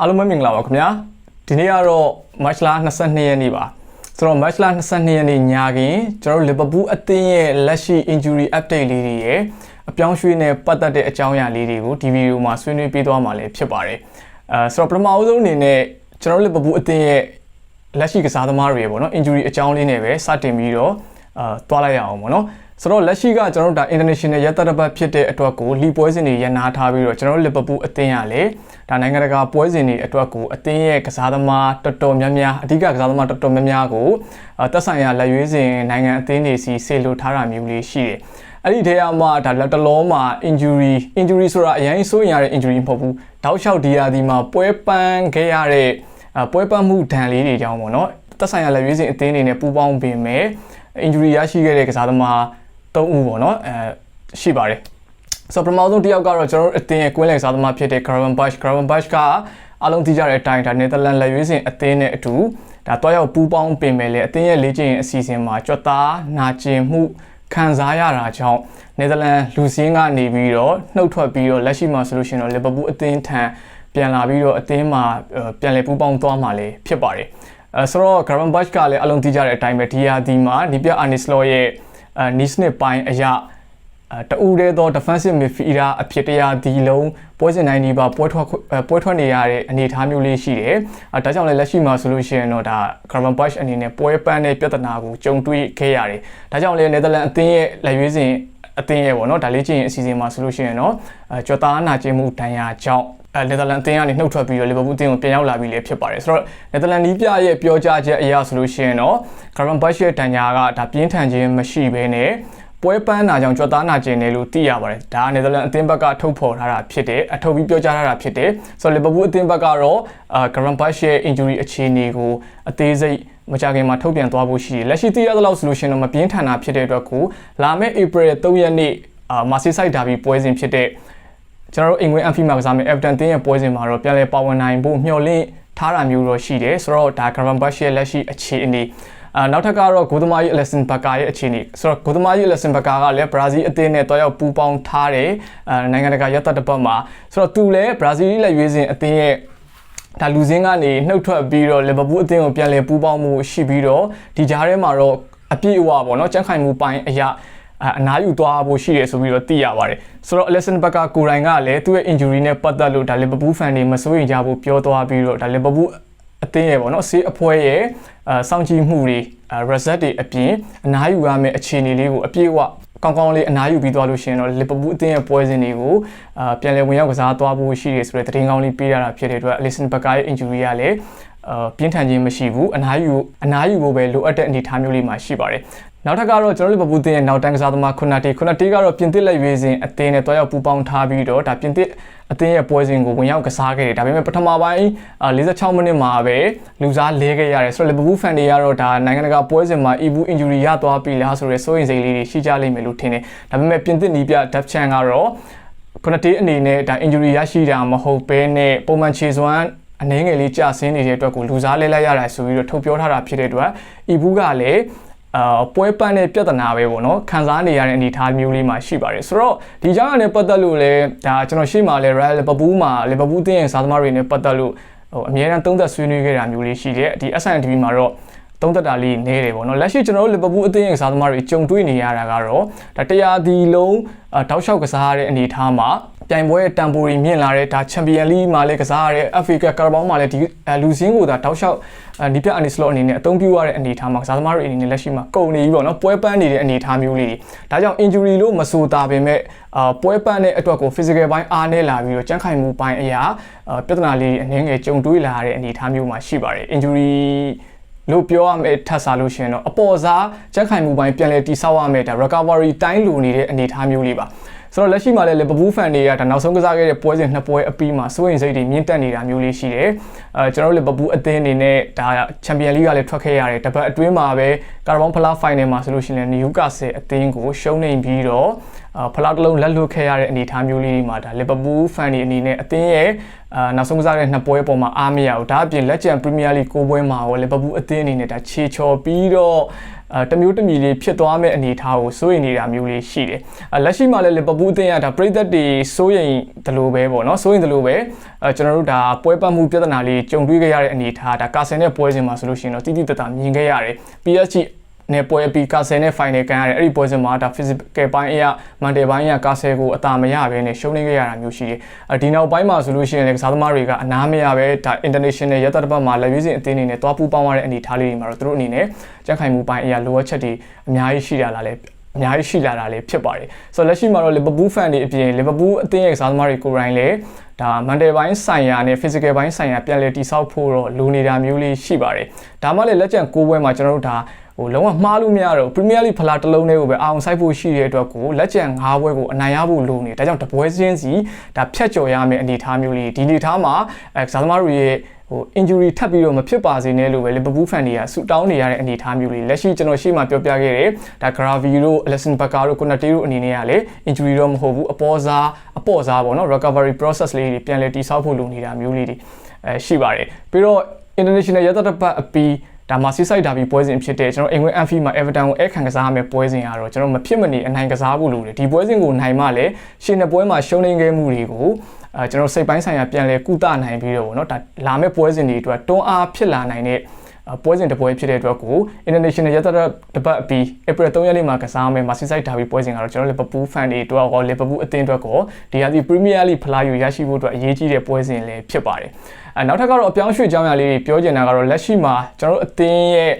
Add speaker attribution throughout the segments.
Speaker 1: အားလုံးပဲမင်္ဂလာပါခင်ဗျာဒီနေ့ကတော့ match လာ22ရက်နေ့ပါဆိုတော့ match လာ22ရက်နေ့ညခင်ကျွန်တော်တို့ Liverpool အသင်းရဲ့လက်ရှိ injury update လေးတွေရဲ့အပြောင်းရွှေ့နဲ့ပတ်သက်တဲ့အကြောင်းအရာလေးတွေကိုဒီဗီဒီယိုမှာဆွေးနွေးပေးသွားမှာလည်းဖြစ်ပါတယ်အဲဆိုတော့ပထမအဆုံးအနေနဲ့ကျွန်တော်တို့ Liverpool အသင်းရဲ့လက်ရှိကစားသမားတွေပေါ့နော် injury အကြောင်းလေးနဲ့ပဲစတင်ပြီးတော့ အာတွားလိုက်ရအောင်ပေါ့နော်ဆိုတော့လက်ရှိကကျွန်တော်တို့ဒါ international ရက်သက်တစ်ပတ်ဖြစ်တဲ့အတွက်ကိုလီပွဲစဉ်တွေရန်နာထားပြီးတော့ကျွန်တော်တို့ Liverpool အသင်းရလေဒါနိုင်ငံတကာပွဲစဉ်တွေအတွက်ကိုအသင်းရဲ့ကစားသမားတော်တော်များများအဓိကကစားသမားတော်တော်များများကိုတက်ဆိုင်ရာလက်ရွေးစင်နိုင်ငံအသင်းတွေစီဆေလိုထားတာမျိုးလေးရှိတယ်အဲ့ဒီထဲမှာဒါလက်တလုံးမှာ injury injury ဆိုတာအရင်စိုးရင်ရတဲ့ injury မဟုတ်ဘူးတောက်လျှောက်ဒီယာဒီမှာပွဲပန်းခဲ့ရတဲ့ပွဲပန်းမှုဒဏ်လေးတွေကြောင့်ပေါ့နော်တက်ဆိုင်ရာလက်ရွေးစင်အသင်းတွေနဲ့ပူးပေါင်းပင်မဲ့ injury ရရှိခဲ့တဲ့ကစားသမား၃ဦးပေါ့နော်အဲရှိပါတယ်ဆိုတော့ပထမဆုံးတစ်ယောက်ကတော့ကျွန်တော်တို့အသင်းရဲ့ကွင်းလည်စားသမားဖြစ်တဲ့ Craven Bush Craven Bush ကအလုံးသိကြတဲ့အတိုင်းဒါ Netherlands လက်ရွေးစင်အသင်းနဲ့အတူဒါတွားရောက်ပူးပေါင်းပင်မယ်လေအသင်းရဲ့လေ့ကျင့်ရေးအစီအစဉ်မှာကြွက်သားနာကျင်မှုခံစားရတာကြောင့် Netherlands လူစင်းကနေပြီးတော့နှုတ်ထွက်ပြီးတော့လက်ရှိမှာဆိုလို့ရှိရင်တော့ Liverpool အသင်းထံပြန်လာပြီးတော့အသင်းမှာပြန်လည်ပူးပေါင်းသွားမှာလေဖြစ်ပါတယ်အဲ ဆိုတော့ Craven Bush ကလည်းအလုံးသိကြတဲ့အတိုင်းပဲဒီယာဒီမှာဒီပြ Arnislo ရဲ့အဲ niche နဲ့ပိုင်းအရာအဲတူတဲ့သော defensive midfielder အဖြစ်တရားဒီလုံးပွဲစဉ်တိုင်းဒီပါပွဲထွက်ပွဲထွက်နေရတဲ့အနေအထားမျိုးလေးရှိတယ်။အဲဒါကြောင့်လည်းလက်ရှိမှာဆိုလို့ရှိရင်တော့ဒါ Carbon Bush အနေနဲ့ပွဲပန်းတဲ့ပြဿနာကိုကြုံတွေ့ခဲ့ရတယ်။ဒါကြောင့်လည်း Netherlands အသင်းရဲ့လက်ရွေးစင်အသင်းရဲ့ပေါ့နော်ဒါလေးချင်းအစီအစဉ်မှာဆိုလို့ရှိရင်တော့အဲကြွသားနာကျင်မှုဒဏ်ရာကြောင့် အဲနယ်သာလန်အသင်းကနေနှုတ်ထွက်ပြီးတော့လီဗာပူးအသင်းကိုပြန်ရောက်လာပြီးလည်းဖြစ်ပါတယ်ဆိုတော့နယ်သာလန်နီးပြရဲ့ပြောကြားချက်အရဆိုလို့ရှိရင်တော့ဂရန်ဘတ်ရဲ့တန်ညာကဒါပြင်းထန်ခြင်းမရှိဘဲနဲ့ပွဲပန်းနာကြောင့်ကြွသားနာကျင်တယ်လို့သိရပါတယ်ဒါကနယ်သာလန်အသင်းဘက်ကထုတ်ဖော်ထားတာဖြစ်တယ်အထုတ်ပြီးပြောကြားထားတာဖြစ်တယ်ဆိုတော့လီဗာပူးအသင်းဘက်ကတော့အာဂရန်ဘတ်ရဲ့ injury အခြေအနေကိုအသေးစိတ်မကြခင်မှာထုတ်ပြန်သွားဖို့ရှိတယ်လက်ရှိသိရသလောက်ဆိုလို့ရှိရင်တော့မပြင်းထန်တာဖြစ်တဲ့အတွက်ကိုလာမယ့် April 3ရက်နေ့အာမာစီဆိုင်ဒါဘီပွဲစဉ်ဖြစ်တဲ့ ကျွန်တော်တို့အင်္ဂွင်းအန်ဖီမှာကစားမယ့် Everton တင်းရဲ့ပွဲစဉ်မှာတော့ပြန်လည်ပါဝင်နိုင်ဖို့မျှော်လင့်ထားတာမျိုးတော့ရှိတယ်ဆိုတော့ဒါ Gravenberch ရဲ့လက်ရှိအခြေအနေအာနောက်ထပ်ကတော့ဂိုသမားကြီး Alexis Becker ရဲ့အခြေအနေဆိုတော့ဂိုသမားကြီး Alexis Becker ကလည်းဘရာဇီးအသင်းနဲ့တွားရောက်ပူးပေါင်းထားတယ်အာနိုင်ငံတကာရပ်သက်တစ်ပတ်မှာဆိုတော့သူလည်းဘရာဇီးလက်ရွေးစင်အသင်းရဲ့ဒါလူစင်းကနေနှုတ်ထွက်ပြီးတော့လီဗာပူးအသင်းကိုပြန်လည်ပူးပေါင်းမှုရှိပြီးတော့ဒီကြားထဲမှာတော့အပြည့်အဝပေါ့နော်ကြန့်ခိုင်မှုပိုင်းအရာ အနားယူသွားဖို့ရှိတယ်ဆိုပြီးတော့သိရပါတယ်ဆိုတော့ Alisson Becker ကိုယ်တိုင်ကလည်းသူ့ရဲ့ injury နဲ့ပတ်သက်လို့ဒါ Liverpool fan တွေမစိုးရိမ်ကြဘူးပြောသွားပြီးတော့ဒါ Liverpool အသင်းရဲ့ပေါ့နော်ဆေးအဖွဲရဲ့အဲစောင့်ကြည့်မှုတွေ reset တွေအပြင်အနားယူရမယ့်အခြေအနေလေးကိုအပြည့်အဝကောင်းကောင်းလေးအနားယူပြီးသွားလို့ရှိရင်တော့ Liverpool အသင်းရဲ့ပွဲစဉ်တွေကိုအာပြန်လည်ဝင်ရောက်ကစားသွားဖို့ရှိတယ်ဆိုတဲ့သတင်းကောင်းလေးပေးရတာဖြစ်တဲ့အတွက် Alisson Becker ရဲ့ injury ကလည်းအာ ပြင်းထန်ခြင်းမရှိဘူးအနားယူအနားယူဖို့ပဲလိုအပ်တဲ့အနေအထားမျိုးလေးမှာရှိပါတယ်နောက်ထပ်ကတော့ကျွန်တော်တို့လီဗာပူးတင်းရဲ့နောက်တန်းကစားသမားခုနတီခုနတီကတော့ပြင်သစ်လက်ရွေးစဉ်အသင်းနဲ့တွားရောက်ပူးပေါင်းထားပြီးတော့ဒါပြင်သစ်အသင်းရဲ့ပွဲစဉ်ကိုဝင်ရောက်ကစားခဲ့တယ်ဒါပေမဲ့ပထမပိုင်း46မိနစ်မှာပဲလူစားလဲခဲ့ရတယ်ဆိုတော့လီဗာပူးဖန်တွေကတော့ဒါနိုင်ငံတကာပွဲစဉ်မှာ EVU injury ရသွားပြီလားဆိုရဲစိုးရိမ်စိတ်လေးတွေရှိကြလိမ့်မယ်လို့ထင်တယ်ဒါပေမဲ့ပြင်သစ်နီးပြ depth chan ကတော့ခုနတီအနေနဲ့ဒါ injury ရရှိတာမဟုတ်ဘဲနဲ့ပုံမှန်ခြေစွမ်း အနှဲငယ်လေးကြာဆင်းနေတဲ့အတွက်ကိုလူစားလဲလိုက်ရတာဆိုပြီးတော့ထုတ်ပြောထားတာဖြစ်တဲ့အတွက်အီဘူးကလည်းအာပွဲပန်းတဲ့ပြဿနာပဲပေါ့နော်ခံစားနေရတဲ့အနေအထားမျိုးလေးမှာရှိပါတယ်ဆိုတော့ဒီကြောင့်လည်းပတ်သက်လို့လည်းဒါကျွန်တော်ရှေ့မှာလည်း Real Liverpool မှာ Liverpool တင်းရဲ့စားသမားတွေနဲ့ပတ်သက်လို့ဟိုအများအားသုံးသက်ဆွေးနွေးခဲ့တာမျိုးလေးရှိတယ်ဒီ SNTV မှာတော့သုံးသက်တာလေးနေတယ်ပေါ့နော်လက်ရှိကျွန်တော်တို့ Liverpool အသင်းရဲ့စားသမားတွေကြုံတွေ့နေရတာကတော့ဒါတရားဒီလုံးတောက်လျှောက်ကစားရတဲ့အနေအထားမှာ ပြိုင်ပွဲတန်ပိုရီမြင့်လာတဲ့ဒါချန်ပီယံလိမှာလည်းကစားရတဲ့ FA ကကာဘောင်းမှာလည်းဒီလူစင်းကိုဒါတောက်လျှောက်ဒီပြအနီစလော့အနေနဲ့အသုံးပြုရတဲ့အနေအထားမှာကစားသမားတွေအနေနဲ့လက်ရှိမှာကုန်နေပြီပေါ့နော်ပွဲပန်းနေတဲ့အနေအထားမျိုးလေးတွေဒါကြောင့် injury လို့မဆိုတာပေမဲ့အာပွဲပန်းတဲ့အတွက်ကို physical ဘိုင်းအားနည်းလာပြီးတော့ကြန့်ခိုင်မှုပိုင်းအရာပြဿနာလေးအနည်းငယ်ကြုံတွေ့လာတဲ့အနေအထားမျိုးမှာရှိပါတယ် injury လို့ပြောရမယ်ထပ်စားလို့ရှိရင်တော့အပေါ်စားကြက်ခိုင်မှုပိုင်းပြန်လည်တိဆောက်ရမယ်ဒါ recovery တိုင်းလိုနေတဲ့အနေအထားမျိုးလေးပါ ဆိုတော့လက်ရှိမှာလည်း Liverpool fan တွေကဒါနောက်ဆုံးကစားခဲ့တဲ့ပွဲစဉ်နှစ်ပွဲအပြီးမှာစိုးရင်စိတ်တွေမြင့်တက်နေတာမျိုးလေးရှိတယ်အဲကျွန်တော်တို့ Liverpool အသင်းအနေနဲ့ဒါ Champions League ကလည်းထွက်ခဲ့ရတယ်တပတ်အတွင်းမှာပဲကာဗွန်ဖလား final မှာဆိုလို့ရှိရင် Newcastle အသင်းကိုရှုံးနေပြီးတော့ ဖလားတစ်လုံးလက်လွတ်ခဲ့ရတဲ့အနေအထားမျိုးလေးတွေမှာဒါ Liverpool fan တွေအနေနဲ့အသင်းရဲ့အာနောက်ဆုံးကစားတဲ့နှစ်ပွဲပေါ်မှာအားမရဘူးဒါအပြင်လက်ကျန် Premier League ကိုပွဲမှာရော Liverpool အသင်းအနေနဲ့ဒါခြေချော်ပြီးတော့အဲတမျိုးတမီလေးဖြစ်သွားမဲ့အနေအထားကိုစိုးရိမ်နေတာမျိုးလေးရှိတယ်။လက်ရှိမှာလည်းလီဗာပူးအသင်းကဒါပရိသတ်တွေစိုးရိမ်တယ်လို့ပဲပေါ့နော်စိုးရိမ်တယ်လို့ပဲအဲကျွန်တော်တို့ဒါပွဲပတ်မှုပြဿနာလေးကြုံတွေ့ခဲ့ရတဲ့အနေအထားဒါကာဆယ်နဲ့ပွဲစဉ်မှာဆိုလို့ရှိရင်တော့တိတိတတ်တာမြင်ခဲ့ရတယ် PSG နဲ့ပွဲအပီကာဆယ်နဲ့ final ကန်ရတယ်အဲ့ဒီပွဲစဉ်မှာဒါ physical ဘိုင်းအရာ mental ဘိုင်းအရာကာဆယ်ကိုအသာမရဘဲနဲ့ရှုံးနေခဲ့ရတာမျိုးရှိတယ်။အဒီနောက်ပိုင်းမှာဆိုလို့ရှိရင်လည်းကစားသမားတွေကအနားမရပဲဒါ international ရက်သက်တစ်ပတ်မှာလက်ရွေးစင်အသင်းအနေနဲ့တွားပူးပေါင်းရတဲ့အနေအထားလေးတွေမှာတော့သူတို့အနေနဲ့ကြက်ခိုင်မှုပိုင်းအရာလိုအပ်ချက်တွေအများကြီးရှိရလာလဲအများကြီးရှိလာတာလည်းဖြစ်ပါတယ်ဆိုတော့လက်ရှိမှာတော့ Liverpool fan တွေအပြင် Liverpool အသင်းရဲ့ကစားသမားတွေကိုယ်တိုင်လည်းဒါ mental ဘိုင်းဆိုင်ရာနဲ့ physical ဘိုင်းဆိုင်ရာပြန်လည်တည်ဆောက်ဖို့တော့လိုနေတာမျိုးလေးရှိပါတယ်ဒါမှလည်းလက်ကျန်၉ပွဲမှာကျွန်တော်တို့ဒါ ဟိုလုံးဝမှားလို့မရတော့ Premier League ဖလားတစ်လုံးလေးကိုပဲအောင်ဆိုင်ဖို့ရှိတဲ့အတွက်ကိုလက်ကျန်၅ပွဲကိုအနိုင်ရဖို့လိုနေဒါကြောင့်တပွဲချင်းစီဒါဖြတ်ကျော်ရမယ့်အနေအထားမျိုးလေးဒီအနေအထားမှာအဲကစားသမားတွေရဲ့ဟို injury ထပ်ပြီးတော့မဖြစ်ပါစေနဲ့လို့ပဲ Liverpool fan တွေကဆူတောင်းနေရတဲ့အနေအထားမျိုးလေးလက်ရှိကျွန်တော်ရှေ့မှာပြောပြခဲ့တဲ့ဒါ Gravi တို့ Alisson Becker တို့ Konate တို့အနေနဲ့ကလည်း injury တော့မဟုတ်ဘူးအပေါ်စားအပေါ်စားပေါ့နော် recovery process လေးတွေပြန်လည်တည်ဆောက်ဖို့လိုနေတာမျိုးလေးတွေအဲရှိပါတယ်ပြီးတော့ international ရသက်တစ်ပတ်အပီး ဒါမာဆီဆိုင်ဒါဘီပွဲစဉ်ဖြစ်တဲ့ကျွန်တော်အင်္ဂလန်အန်ဖီမှာ Everton ကိုအဲ့ခံကစားရမယ့်ပွဲစဉ်ကတော့ကျွန်တော်မဖြစ်မနေအနိုင်ကစားဖို့လိုတယ်ဒီပွဲစဉ်ကိုနိုင်မှလည်းရှင်းတဲ့ပွဲမှာရှုံးနေခဲ့မှုတွေကိုအဲကျွန်တော်စိတ်ပိုင်းဆိုင်ရာပြန်လဲကုသနိုင်ပြီးတော့ဗောနော်ဒါလာမယ့်ပွဲစဉ်တွေအတွက်တွန်းအားဖြစ်လာနိုင်တဲ့ ပွဲစဉ်တစ်ပွဲဖြစ်တဲ့အတွက်ကို International ရသက်တပတ်အပြီး April 3ရက်နေ့မှာကစားမယ် Merseyside Derby ပွဲစဉ်ကတော့ကျွန်တော် Liverpool fan တွေအတွက်ရော Liverpool အသင်းအတွက်ကိုဒီဟာဒီ Premier League ဖလားယူရရှိဖို့အတွက်အရေးကြီးတဲ့ပွဲစဉ်လည်းဖြစ်ပါတယ်အဲနောက်ထပ်ကတော့အပြောင်းရွှေ့ကြောင်းရလေးတွေပြောချင်တာကတော့လက်ရှိမှာကျွန်တော်တို့အသင်းရဲ့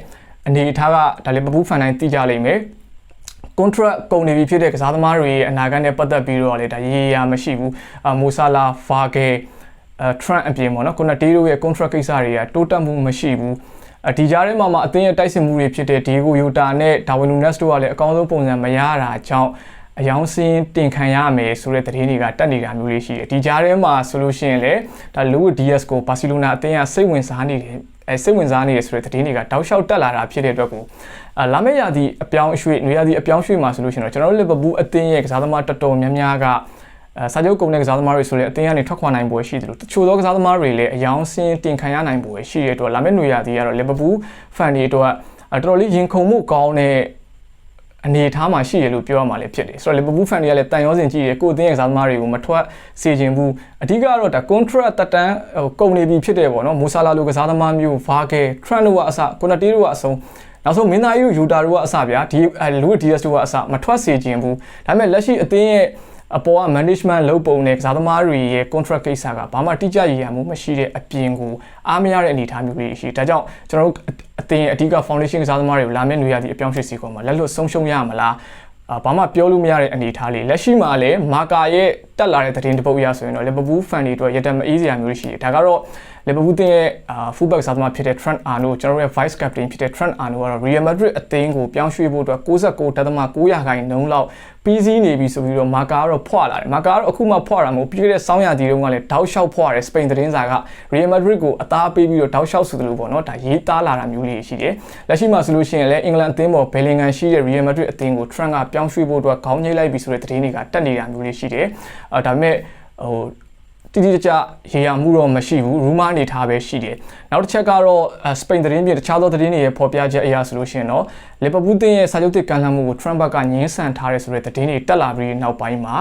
Speaker 1: အနေအထားကဒါ Liverpool fan တိုင်းသိကြလိမ့်မယ် contract ကုန်နေပြီဖြစ်တဲ့ကစားသမားတွေရဲ့အနာဂတ်နဲ့ပတ်သက်ပြီးတော့လေဒါရေရာမရှိဘူးအမိုဆာလာဖာဂယ်အဲ Trent အပြင်ပေါ့နော်ကိုနတီတို့ရဲ့ contract ကိစ္စတွေကတိုးတက်မှုမရှိဘူးအ ဒီကြားထဲမှာမှအသင်းရဲ့တိုက်စစ်မှုတွေဖြစ်တဲ့ဒီဂိုယိုတာနဲ့ဒါဝင်နူနက်စ်တို့ကလည်းအကောင်းဆုံးပုံစံမရတာကြောင့်အယောင်စင်းတင်ခံရမယ်ဆိုတဲ့သတင်းတွေကတက်နေတာမျိုးလေးရှိတယ်ဒီကြားထဲမှာဆိုလို့ရှိရင်လေဒါလူဒီယက်ကိုဘာစီလိုနာအသင်းကစိတ်ဝင်စားနေတယ်အဲစိတ်ဝင်စားနေရဆိုတဲ့သတင်းတွေကတောက်လျှောက်တက်လာတာဖြစ်တဲ့အတွက်ကိုအလာမေးရသည့်အပြောင်းအရွှေ့နွေရသည့်အပြောင်းရွှေ့မှာဆိုလို့ရှိရင်တော့ကျွန်တော်တို့လီဗာပူးအသင်းရဲ့ကစားသမားတော်တော်များများက အဲစာချုပ်ကုန်တဲ့ကစားသမားတွေဆိုလည်းအသင်းကနေထွက်ခွာနိုင်ပွဲရှိတယ်လို့တချို့သောကစားသမားတွေလည်းအယောင်စင်းတင်ခံရနိုင်ပွဲရှိတဲ့အတွက်လာမယ့်နွေရသည့်ကတော့လီဗာပူးဖန်တွေအတွက်တော်တော်လေးရင်ခုန်မှုကောင်းတဲ့အနေအထားမှာရှိရလို့ပြောရမှာလည်းဖြစ်တယ်ဆိုတော့ Liverpool fan တွေကလည်းတန်ရောစင်ကြည့်ရကိုအသင်းရဲ့ကစားသမားတွေကိုမထွက်စေချင်ဘူးအဓိကတော့ဒါ contract တက်တန်းဟိုကုန်နေပြီဖြစ်တယ်ပေါ့နော်မိုဆာလာလိုကစားသမားမျိုး Vargas Trent တို့ကအစကိုနတီတို့ကအဆုံးနောက်ဆုံးမင်းသားကြီးယူတာတို့ကအစဗျာဒီလူ DS တို့ကအစမထွက်စေချင်ဘူးဒါပေမဲ့လက်ရှိအသင်းရဲ့ အပေါ်က management လုပ်ပုံနဲ့ကစားသမားတွေရဲ့ contract ကိစ္စကဘာမှတိကျရည်ရမှုမရှိတဲ့အပြင်ကိုအားမရတဲ့အနေအထားမျိုးတွေရှိဒါကြောင့်ကျွန်တော်တို့အသင်းရဲ့အဓိက foundation ကစားသမားတွေကိုလာမယ့်နေရာဒီအပြောင်းရွှေ့စီကောမှာလက်လွတ်ဆုံးရှုံးရမလားအာဘာမှပြောလို့မရတဲ့အနေအထားလေးလက်ရှိမှာလည်းမာကာရဲ့ တက်လာတဲ့သတင်းတစ်ပုဒ်အရဆိုရင်တော့ Liverpool fan တွေအတွက်ရတမအေးစရာမျိုးရှိတယ်ဒါကတော့ Liverpool တင်းရဲ့အာ fullback စားသမားဖြစ်တဲ့ Trent Arnold ကျွန်တော်ရဲ့ vice captain ဖြစ်တဲ့ Trent Arnold ကတော့ Real Madrid အသင်းကိုပြောင်းရွှေ့ဖို့အတွက်69.9ရာခိုင်နှုန်းလောက်ပြီးစီးနေပြီဆိုပြီးတော့မာကာကတော့ဖွာလာတယ်မာကာကတော့အခုမှဖွာတာမဟုတ်ပြီးခဲ့တဲ့စောင်းရတီတုန်းကလည်းတောက်လျှောက်ဖွာတယ်စပိန်သတင်းစာက Real Madrid ကိုအသားပေးပြီးတော့တောက်လျှောက်ဆိုသလိုပေါ့နော်ဒါရေးသားလာတာမျိုးလေးရှိတယ်လက်ရှိမှာဆိုလို့ရှိရင်လည်းအင်္ဂလန်အသင်းပေါ်ဘယ်လင်ဂန်ရှိတဲ့ Real Madrid အသင်းကို Trent ကပြောင်းရွှေ့ဖို့အတွက်ခေါင်းညှိလိုက်ပြီဆိုတဲ့သတင်းတွေကတက်နေတာမျိုးလေးရှိတယ်အဲဒါပေမဲ့ဟိုတိတိကျကျရေရာမှုတော့မရှိဘူးရူမာအနေထားပဲရှိတယ်နောက်တစ်ချက်ကတော့စပိန်သတင်းပြင်တခြားသောသတင်းတွေရဲ့ဖော်ပြချက်အရဆိုလို့ရှိရင်တော့လီဗာပူးတင်းရဲ့စာချုပ်တစ်ကန်လှမ်းမှုကိုထရမ်ဘတ်ကညှင်းဆန်ထားတယ်ဆိုတဲ့သတင်းတွေတက်လာပြီးနောက်ပိုင်းမှာ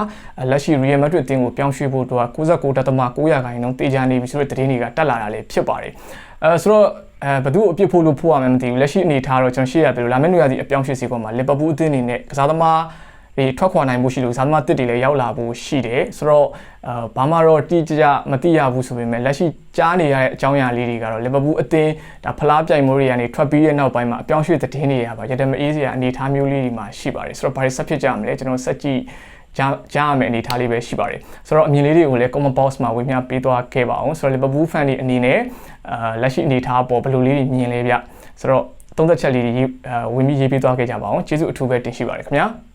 Speaker 1: လက်ရှိရီယယ်မက်ဒရစ်တင်းကိုပြောင်းရွှေ့ဖို့တော့69.9ရာခိုင်နှုန်းတေချာနေပြီဆိုတဲ့သတင်းတွေကတက်လာတာလည်းဖြစ်ပါတယ်အဲဆိုတော့အဲဘသူ့အပြစ်ဖို့လို့ဖို့ရမယ်မသိဘူးလက်ရှိအနေထားတော့ကျွန်တော်ရှေ့ရတယ်လို့လာမယ့်နေရာဒီအပြောင်းရွှေ့စီပေါ်မှာလီဗာပူးအသင်းအနေနဲ့ကစားသမား ဒီထွက်ခွာနိုင်မှုရှိလို့ဇာသမားတစ်တွေလည်းရောက်လာဖို့ရှိတယ်ဆိုတော့အာဘာမှတော့တိကျမသိရဘူးဆိုပေမဲ့လက်ရှိကြားနေရတဲ့အကြောင်းအရာလေးတွေကတော့လီဗာပူးအသင်းဒါဖလားပြိုင်မှုတွေကနေထွက်ပြီးတဲ့နောက်ပိုင်းမှာအပြောင်းရွှေ့သတင်းတွေရပါရတမအေးစရာအနေအထားမျိုးလေးတွေမှာရှိပါတယ်ဆိုတော့ဘာတွေဆက်ဖြစ်ကြမလဲကျွန်တော်ဆက်ကြည့်ကြားကြားရမယ့်အနေအထားလေးပဲရှိပါတယ်ဆိုတော့အမြင်လေးတွေကိုလည်း comment box မှာဝေမျှပေးသွားခဲ့ပါအောင်ဆိုတော့ Liverpool fan တွေအနေနဲ့အာလက်ရှိအနေအထားပေါ်ဘယ်လိုလေးတွေမြင်လဲဗျဆိုတော့သုံးသက်ချက်လေးတွေဝင်ပြီးရေးပေးသွားခဲ့ကြပါအောင်ကျေးဇူးအထူးပဲတင်ရှိပါတယ်ခင်ဗျာ